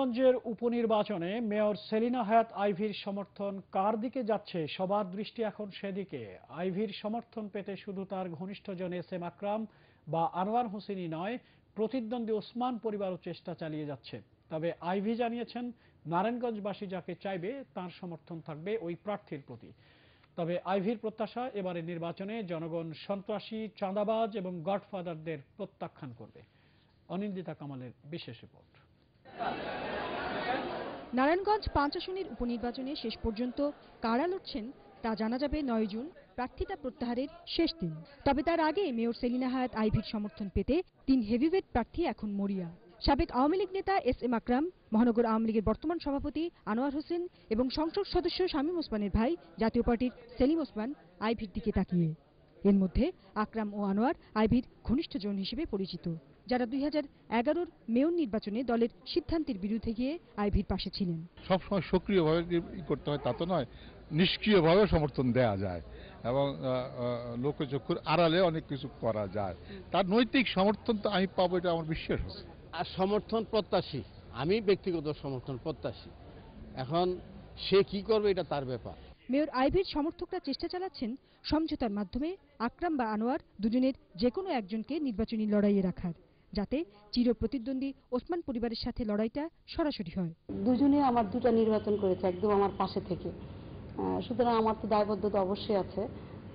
নারায়ণগঞ্জের উপনির্বাচনে মেয়র সেলিনা হায়াত আইভির সমর্থন কার দিকে যাচ্ছে? সবার দৃষ্টি এখন সেদিকে। আইভির সমর্থন পেতে শুধু তার ঘনিষ্ঠজন এস এম আকরাম বা আনোয়ার হোসেনই নয়, প্রতিদ্বন্দ্বী ওসমান পরিবারও চেষ্টা চালিয়ে যাচ্ছে। তবে আইভি জানিয়েছেন, নারায়ণগঞ্জবাসী যাকে চাইবে তার সমর্থন থাকবে ওই প্রার্থীর প্রতি। তবে আইভির প্রত্যাশা এবারের নির্বাচনে জনগণ সন্ত্রাসী, চাঁদাবাজ এবং গডফাদারদের প্রত্যাখ্যান করবে। অনিন্দিতা কামালের বিশেষ রিপোর্ট। নারায়ণগঞ্জ পাঁচ আসনের উপনির্বাচনে শেষ পর্যন্ত কারা লড়ছেন তা জানা যাবে নয় জুন, প্রার্থিতা প্রত্যাহারের শেষ দিন। তবে তার আগে মেয়র সেলিনা হায়াত আইভির সমর্থন পেতে তিন হেভিওয়েট প্রার্থী এখন মরিয়া। সাবেক আওয়ামী লীগ নেতা এস এম আকরাম, মহানগর আওয়ামী লীগের বর্তমান সভাপতি আনোয়ার হোসেন এবং সংসদ সদস্য শামীম ওসমানের ভাই জাতীয় পার্টির সেলিম ওসমান আইভির দিকে তাকিয়ে। এর মধ্যে আকরাম ও আনোয়ার আইভির ঘনিষ্ঠজন হিসেবে পরিচিত যারা দুই হাজার এগারোর মেয়র নির্বাচনে দলের সিদ্ধান্তের বিরুদ্ধে গিয়ে আইভির পাশে ছিলেন। সবসময় সক্রিয়ভাবে করতে হয় তা তো নয় নিষ্ক্রিয়ভাবে সমর্থন দেয়া যায় এবং লোকচক্ষুর আড়ালে অনেক কিছু করা যায়। তার নৈতিক সমর্থন তো আমি পাবো এটা আমার বিশ্বাস আছে আর সমর্থন প্রত্যাশী আমি ব্যক্তিগত সমর্থন প্রত্যাশী। এখন সে কি করবে এটা তার ব্যাপার। মেয়র আইভির সমর্থকরা চেষ্টা চালাচ্ছেন সমঝোতার মাধ্যমে আকরাম বা আনোয়ার দুজনের যে কোনো একজনকে নির্বাচনী লড়াইয়ে রাখার, যাতে চির প্রতিদ্বন্দ্বী ওসমান পরিবারের সাথে লড়াইটা সরাসরি হয়। দুজনে আমার দুটা নির্বাচন করেছে একদম আমার পাশে থেকে। সুতরাং আমার তো দায়বদ্ধতা অবশ্যই আছে।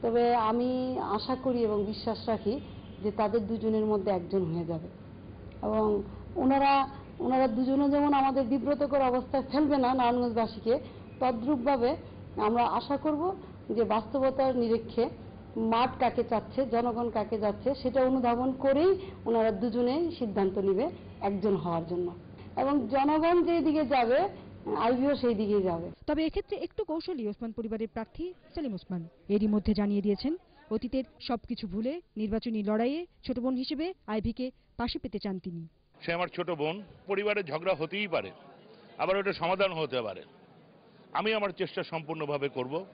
তবে আমি আশা করি এবং বিশ্বাস রাখি যে তাদের দুজনের মধ্যে একজন হয়ে যাবে। এবং ওনারা ওনারা দুজনে যেমন আমাদের বিব্রতকর অবস্থায় ফেলবে না নারায়ণগঞ্জবাসীকে, তদ্রূপভাবে আমরা আশা করব যে বাস্তবতার নিরীক্ষে মাঠ কাকে চাচ্ছে জনগণ কাকে যাচ্ছে সেটা অনুধাবন করেই ওনারা দুজনেই সিদ্ধান্ত নেবে একজন হওয়ার জন্য। এবং জনগণ যেই দিকে যাবে আইবিও সেই দিকেই যাবে। তবে এক্ষেত্রে একটু কৌশলী ওসমান পরিবারের প্রার্থী সেলিম ওসমান। এরই মধ্যে জানিয়ে দিয়েছেন অতীতের সবকিছু ভুলে নির্বাচনী লড়াইয়ে ছোট বোন হিসেবে আইভিকে পাশে পেতে চান তিনি। সে আমার ছোট বোন পরিবারের ঝগড়া হতেই পারে আবার ওটা সমাধান হতে পারে। আমি আমার চেষ্টা সম্পূর্ণভাবে করব।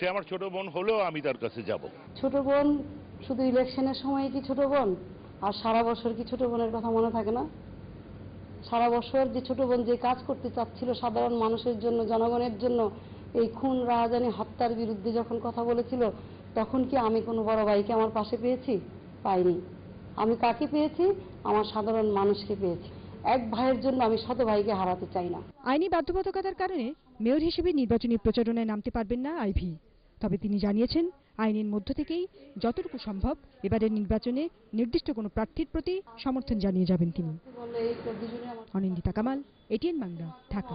সে আমার ছোট বোন হলেও আমি তার কাছে যাব। ছোট বোন, শুধু ইলেকশনের সময় কি ছোট বোন? আর সারা বছর কি ছোট বোনের কথা মনে থাকে না? সারা বছর যে ছোট বোন যে কাজ করতে চাচ্ছিল সাধারণ মানুষের জন্য, জনগণের জন্য, এই খুন, রাহাজানি, হত্যার বিরুদ্ধে যখন কথা বলেছিল, তখন কি আমি কোনো বড় ভাইকে আমার পাশে পেয়েছি? পাইনি। আমি কাকে পেয়েছি? আমার সাধারণ মানুষকে পেয়েছি। এক ভাইয়ের জন্য আমি শত ভাইকে হারাতে চাই না। আইনি বাধ্যবাধকতার কারণে মেয়র হিসেবে নির্বাচনী প্রচারণায় নামতে পারবেন না আইভি। তবে তিনি জানিয়েছেন আইনের মধ্য থেকেই যতটুকু সম্ভব এবারের নির্বাচনে নির্দিষ্ট কোনো প্রার্থীর প্রতি সমর্থন জানিয়ে যাবেন তিনি। অনিন্দিতা কামাল এটিএন বাংলা ঢাকা।